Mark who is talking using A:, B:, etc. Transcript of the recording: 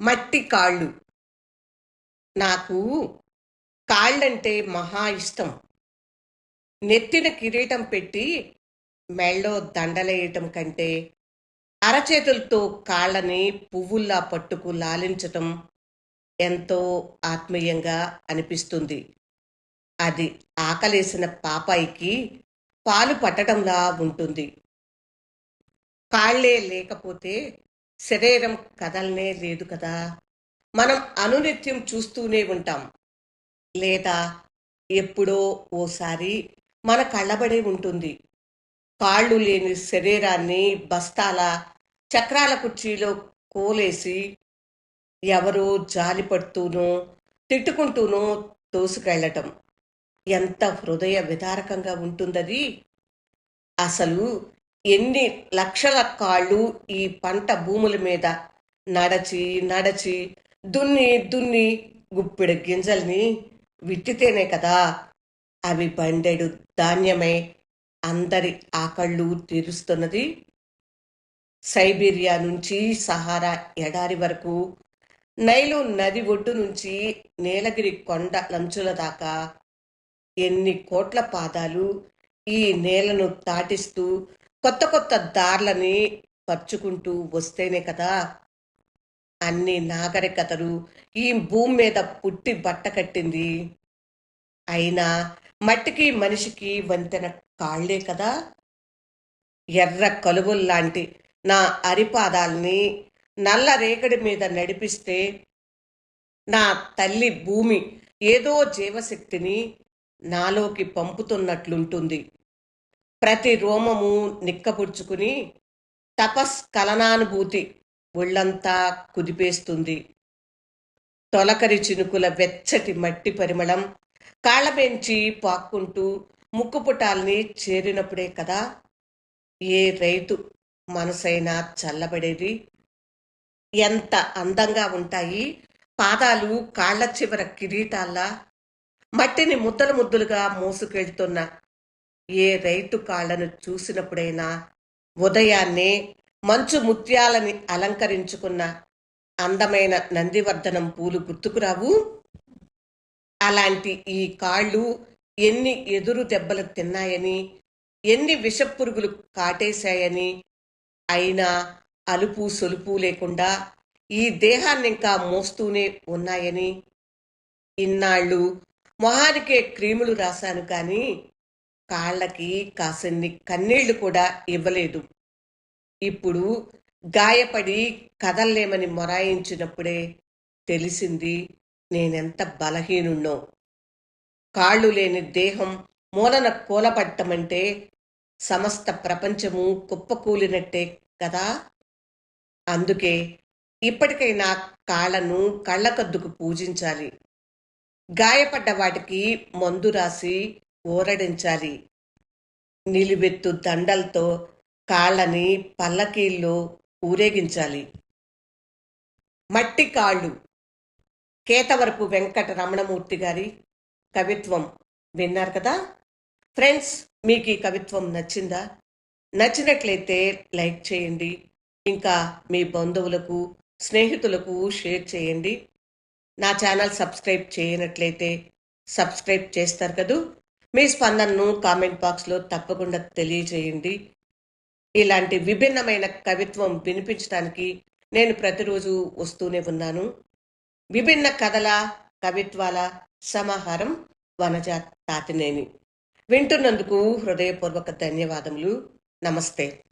A: మట్టి కాళ్ళు. నాకు కాళ్ళంటే మహా ఇష్టం. నెత్తిన కిరీటం పెట్టి మెళ్ళో దండలేయటం కంటే అరచేతులతో కాళ్ళని పువ్వుల్లా పట్టుకు లాలించటం ఎంతో ఆత్మీయంగా అనిపిస్తుంది. అది ఆకలేసిన పాపాయికి పాలు పట్టడంలా ఉంటుంది. కాళ్ళే లేకపోతే శరీరం కదలనే లేదు కదా. మనం అనునిత్యం చూస్తూనే ఉంటాం. లేదా ఎప్పుడో ఓసారి మన కళ్ళబడే ఉంటుంది. కాళ్ళు లేని శరీరాన్ని బస్తాల చక్రాల కుర్చీలో కోలేసి ఎవరో జాలిపడుతూనో తిట్టుకుంటూనో తోసుకెళ్ళటం. ఎంత హృదయ విదారకంగా ఉంటుందది. అసలు ఎన్ని లక్షల కాళ్ళు ఈ పంట భూముల మీద నడచి నడచి దున్ని దున్ని గుప్పెడు గింజల్ని విట్టితేనే కదా అవి బండెడు ధాన్యమై అందరి ఆకళ్ళు తీరుస్తున్నది. సైబీరియా నుంచి సహారా ఎడారి వరకు నైలు నది ఒడ్డు నుంచి నీలగిరి కొండ లంచుల దాకా ఎన్ని కోట్ల పాదాలు ఈ నేలను దాటిస్తూ కొత్త కొత్త దార్లని పరుచుకుంటూ వస్తేనే కదా అన్ని నాగరికతలు ఈ భూమి మీద పుట్టి బట్ట కట్టింది. అయినా మట్టికి మనిషికి వంతెన కాళ్ళే కదా. ఎర్ర కలువుల్లాంటి నా అరిపాదాల్ని నల్ల రేగడి మీద నడిపిస్తే నా తల్లి భూమి ఏదో జీవశక్తిని నాలోకి పంపుతున్నట్లుంటుంది. ప్రతి రోమము నిక్కపుడ్చుకుని తపస్కలనానుభూతి ఒళ్ళంతా కుదిపేస్తుంది. తొలకరి చినుకుల వెచ్చటి మట్టి పరిమళం కాళ్ళబెంచి పాక్కుంటూ ముక్కుపుటాల్ని చేరినప్పుడే కదా ఏ రైతు మనసైనా చల్లబడేది? ఎంత అందంగా ఉంటాయి పాదాలు కాళ్ళ చివర కిరీటాల్లా. మట్టిని ముద్దలు ముద్దులుగా మోసుకెళ్తున్న ఏ రైతు కాళ్ళను చూసినప్పుడైనా ఉదయాన్నే మంచు ముత్యాలని అలంకరించుకున్న అందమైన నందివర్ధనం పూలు గుర్తుకురావు అలాంటి ఈ కాళ్ళు ఎన్ని ఎదురు దెబ్బలు తిన్నాయని ఎన్ని విషపురుగులు కాటేశాయని అయినా అలుపు సొలుపు లేకుండా ఈ దేహాన్ని ఇంకా మోస్తూనే ఉన్నాయని ఇన్నాళ్ళు మొహానికే క్రీములు రాశాను కానీ కాళ్ళకి కాసన్ని కన్నీళ్ళు కూడా ఇవ్వలేదు. ఇప్పుడు గాయపడి కదల్లేమని మొరాయించినప్పుడే తెలిసింది నేనెంత బలహీనున్నో కాళ్ళు లేని దేహం మూలన కూలబట్టమంటే సమస్త ప్రపంచము కుప్పకూలినట్టే కదా? అందుకే ఇప్పటికైనా కాళ్ళను కళ్ళకద్దుకు పూజించాలి. గాయపడ్డ వాటికి మందు రాసి ఊరడించాలి. నిలువెత్తు దండలతో కాళ్ళని పల్లకీల్లో ఊరేగించాలి. మట్టి కాళ్ళు. కేతవరపు వెంకట రమణమూర్తి గారి కవిత్వం విన్నారు కదా? ఫ్రెండ్స్ మీకు ఈ కవిత్వం నచ్చిందా? నచ్చినట్లయితే లైక్ చేయండి. ఇంకా మీ బంధువులకు స్నేహితులకు షేర్ చేయండి. నా ఛానల్ సబ్స్క్రైబ్ చేయనట్లయితే సబ్స్క్రైబ్ చేస్తారు కదూ? మీ స్పందనను కామెంట్ బాక్స్లో తప్పకుండా తెలియజేయండి. ఇలాంటి విభిన్నమైన కవిత్వం వినిపించడానికి నేను ప్రతిరోజు వస్తూనే ఉన్నాను. విభిన్న కథల కవిత్వాల సమాహారం వనజ తాతినేని. వింటున్నందుకు హృదయపూర్వక ధన్యవాదములు. నమస్తే.